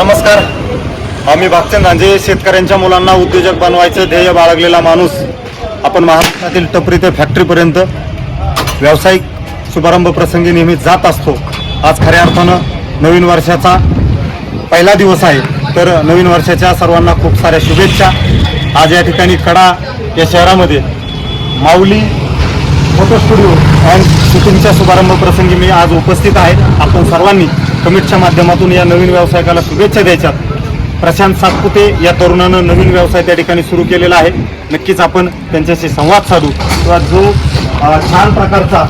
नमस्कार. आम्ही भागचंद धांजे शेतकऱ्यांच्या मुलांना उद्योजक बनवायचं ध्येय बाळगलेला माणूस. आपण महाराष्ट्रातील टपरी ते फॅक्टरीपर्यंत व्यावसायिक शुभारंभ प्रसंगी नेहमी जात असतो. आज खऱ्या अर्थानं नवीन वर्षाचा पहिला दिवस आहे. तर नवीन वर्षाच्या सर्वांना खूप साऱ्या शुभेच्छा. आज या ठिकाणी कडा या शहरामध्ये माऊली फोटो स्टुडिओ अँड शूटिंगच्या शुभारंभ प्रसंगी मी आज उपस्थित आहे. आपण सर्वांनी कमिटच्या माध्यमातून या नवीन व्यावसायिकाला शुभेच्छा द्यायच्यात प्रशांत सातपुते या तरुणानं नवीन व्यवसाय त्या ठिकाणी सुरू केलेला आहे. नक्कीच आपण त्यांच्याशी संवाद साधू. किंवा जो छान प्रकारचा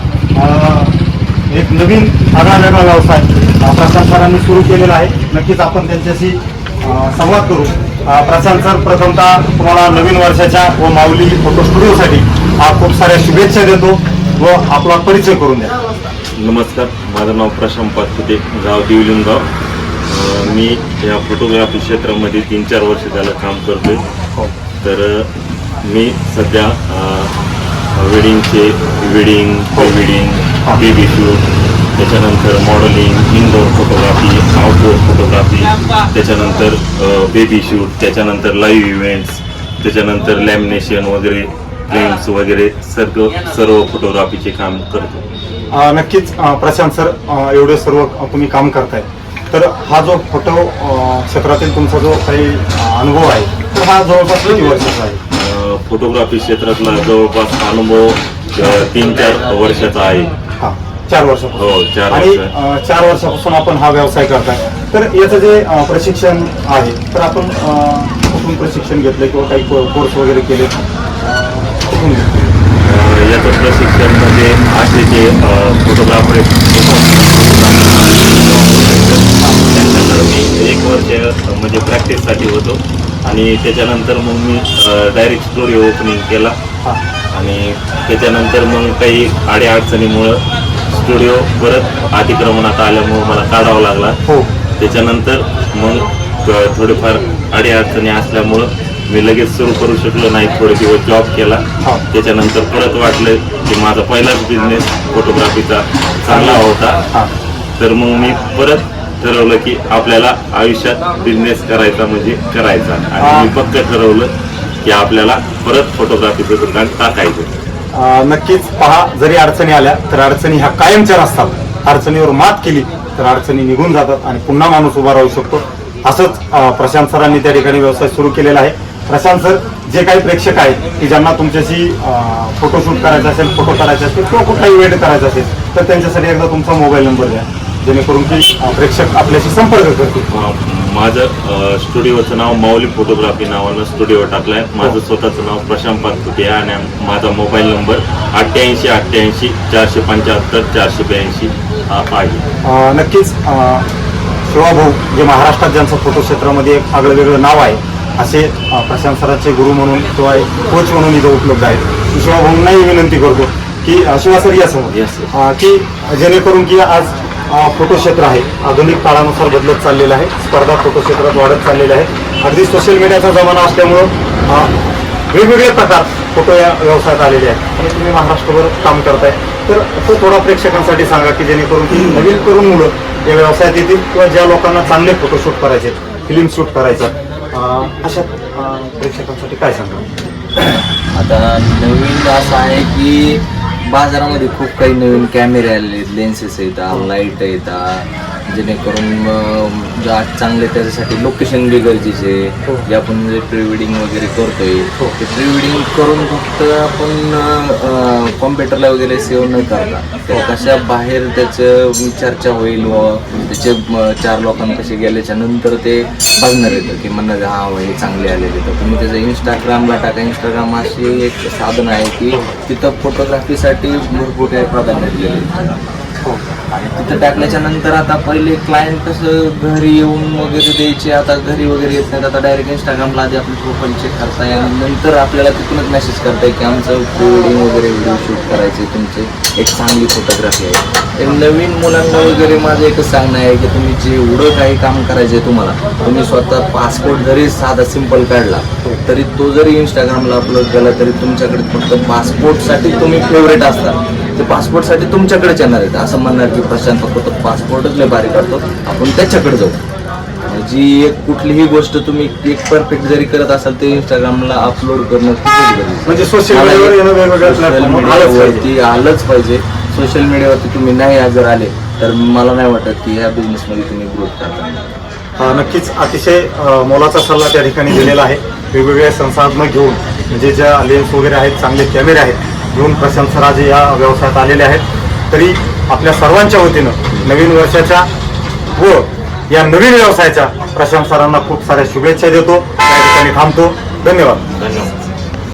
एक नवीन आगळा व्यवसाय प्रशांत सरांनी सुरू केलेला आहे. नक्कीच आपण त्यांच्याशी संवाद करू. प्रशांत सर प्रथमतः तुम्हाला नवीन वर्षाच्या व माऊली फोटो स्टुडिओसाठी खूप साऱ्या शुभेच्छा देतो व आपला परिचय करून द्या. नमस्कार माझं नाव प्रशांत पाचपुते गाव दिवलिंगाव मी या फोटोग्राफी क्षेत्रामध्ये तीन चार वर्ष झालं काम करतोय. हो. तर मी सध्या वेडिंगचे wedding pre wedding baby shoot त्याच्यानंतर modelling indoor photography outdoor photography त्याच्यानंतर बेबी शूट त्याच्यानंतर लाईव्ह इव्हेंट्स त्याच्यानंतर लॅमिनेशन वगैरे फ्रेम्स वगैरे सर्व सर्व फोटोग्राफीचे काम करतो. नक्कीच प्रशांत सर एवढे सर्व तुम्ही काम करताय. तर हा जो फोटो क्षेत्रातील तुमचा जो काही अनुभव आहे तर हा जवळपास किती वर्षाचा आहे? फोटोग्राफी क्षेत्रातला जवळपास अनुभव तीन चार वर्षाचा आहे. हा चार वर्षापासून. हो चार आणि वर्ष. चार वर्षापासून आपण हा व्यवसाय करताय. तर याचं जे प्रशिक्षण आहे तर आपण कुठून प्रशिक्षण घेतलं किंवा काही कोर्स वगैरे केले याचं प्रशिक्षण म्हणजे असे जे फोटोग्राफर मी एक वर्ष म्हणजे प्रॅक्टिससाठी होतो आणि त्याच्यानंतर मग मी डायरेक्ट स्टुडिओ ओपनिंग केला आणि त्याच्यानंतर मग काही अडीअडचणीमुळं स्टुडिओ परत अतिक्रमणात आल्यामुळं मला काढावा लागला हो त्याच्यानंतर मग थोडेफार अडीअडचणी असल्यामुळं मी लगेच सुरू करू शकलो नाही थोडे दिवस जॉब केला. त्याच्यानंतर परत वाटलं की माझा पहिलाच बिझनेस फोटोग्राफीचा चांगला होता. हा. तर मग मी परत ठरवलं की आपल्याला आयुष्यात बिझनेस करायचा म्हणजे करायचा. आणि मी पक्क ठरवलं की आपल्याला परत फोटोग्राफीचं दुकान टाकायचं. नक्कीच पहा जरी अडचणी आल्या तर अडचणी ह्या कायमच्या नसतात. अडचणीवर मात केली तर अडचणी निघून जातात आणि पुन्हा माणूस उभा राहू शकतो. असंच प्रशांत सरांनी त्या ठिकाणी व्यवसाय सुरू केलेला आहे. प्रशांत सर जे काही प्रेक्षक आहेत की ज्यांना तुमच्याशी फोटोशूट करायचा असेल फोटो करायचे असतील किंवा कुठला इव्हेंट करायचा असेल तर त्यांच्यासाठी एकदा तुमचा मोबाईल नंबर द्या जेणेकरून की प्रेक्षक आपल्याशी संपर्क करतील. माझं स्टुडिओचं नाव माऊली फोटोग्राफी नावानं स्टुडिओ टाकलंय. माझं स्वतःचं नाव प्रशांत आहे आणि माझा मोबाईल नंबर अठ्ठ्याऐंशी अठ्ठ्याऐंशी चारशे पंच्याहत्तर चारशे ब्याऐंशी हा आहे. नक्कीच शिवाभाऊ जे महाराष्ट्रात ज्यांचं फोटो क्षेत्रामध्ये एक आगळं वेगळं नाव आहे असे प्रशांत सरांचे गुरु म्हणून किंवा एक कोच म्हणून इथं उपलब्ध आहेत. शिवाभाऊंनाही विनंती करतो की अ, शिवा सर या समोर. की जेणेकरून की आज फोटो क्षेत्र आहे. आधुनिक काळानुसार बदलत चाललेलं आहे. स्पर्धा फोटो क्षेत्रात वाढत चाललेल्या आहे. अगदी सोशल मीडियाचा जमाना असल्यामुळं वेगवेगळे प्रकार फोटो या व्यवसायात आलेले आहेत. आणि तुम्ही महाराष्ट्रभर काम करताय. तर तो थोडा प्रेक्षकांसाठी सांगा की जेणेकरून की नवीन तरुण मुलं या व्यवसायात येतील किंवा ज्या लोकांना चांगले फोटोशूट करायचे फिल्म शूट करायचं अशा प्रेक्षकांसाठी काय सांगा आता नवीन असं आहे की बाजारामध्ये खूप काही नवीन कॅमेरे आलेले आहेत लेन्सेस येतात लाइट येतात. जेणेकरून जा चांगले त्याच्यासाठी लोकेशन बी गरजेचे हो. जे आपण जे प्री वेडिंग वगैरे करतोय हो. ते प्री वेडिंग करून फक्त आपण कॉम्प्युटरला वगैरे सेव्ह न करता. तर कशा बाहेर त्याचं चर्चा होईल व त्याचे म, चार लोकांपाशी गेल्याच्यानंतर ते बघणार येतं की म्हणणार हा हो, हे चांगले आलेले तर तुम्ही त्याचं इंस्टाग्रामला टाका. इंस्टाग्राम अशी एक साधन आहे की तिथं फोटोग्राफीसाठी भरपूर काही प्राधान्य दिलेलं आहे. हो. आणि तिथं टाकल्याच्या नंतर आता पहिले क्लायंट कसं घरी येऊन वगैरे द्यायचे आता घरी वगैरे येत नाहीत आता डायरेक्ट इंस्टाग्रामला आधी आपले प्रोफाईल चेक करताय आणि नंतर आपल्याला तिथूनच मेसेज करताय की आमचं प्री वगैरे व्हिडिओ शूट करायचे तुमचे एक चांगली फोटोग्राफी आहे. तर नवीन मुलांना वगैरे माझं एकच सांगणं आहे की तुम्ही जेवढं काही काम करायचं आहे तुम्हाला तुम्ही स्वतः पासपोर्ट जरी साधा सिंपल काढला तरी तो जरी इंस्टाग्रामला अपलोड केला तरी तुमच्याकडे फक्त पासपोर्टसाठी तुम्ही फेवरेट असता. ते पासपोर्टसाठी तुमच्याकडेच येणार आहेत. असं म्हणणार की प्रशांत फक्त पासपोर्टच लय भारी करतो आपण त्याच्याकडे जाऊ. जी एक कुठलीही गोष्ट तुम्ही एक परफेक्ट जरी करत असाल ते इंस्टाग्रामला अपलोड करणं. म्हणजे वेगवेगळ्या वर media आलंच पाहिजे. सोशल मीडियावरती तुम्ही नाही जर आले तर मला नाही वाटत की ह्या बिझनेसमध्ये तुम्ही ग्रोथ करता. नक्कीच. अतिशय मोलाचा सल्ला त्या ठिकाणी दिलेला आहे. वेगवेगळे संसाधनं घेऊन म्हणजे ज्या लेन्स वगैरे आहेत चांगले कॅमेरे आहेत घेऊन प्रशंसरा जे या व्यवसायात आलेले आहेत. तरी आपल्या सर्वांच्या वतीनं नवीन वर्षाच्या व या नवीन व्यवसायाच्या प्रशंसरांना खूप साऱ्या शुभेच्छा देतो. त्या ठिकाणी थांबतो. धन्यवाद. धन्यवाद.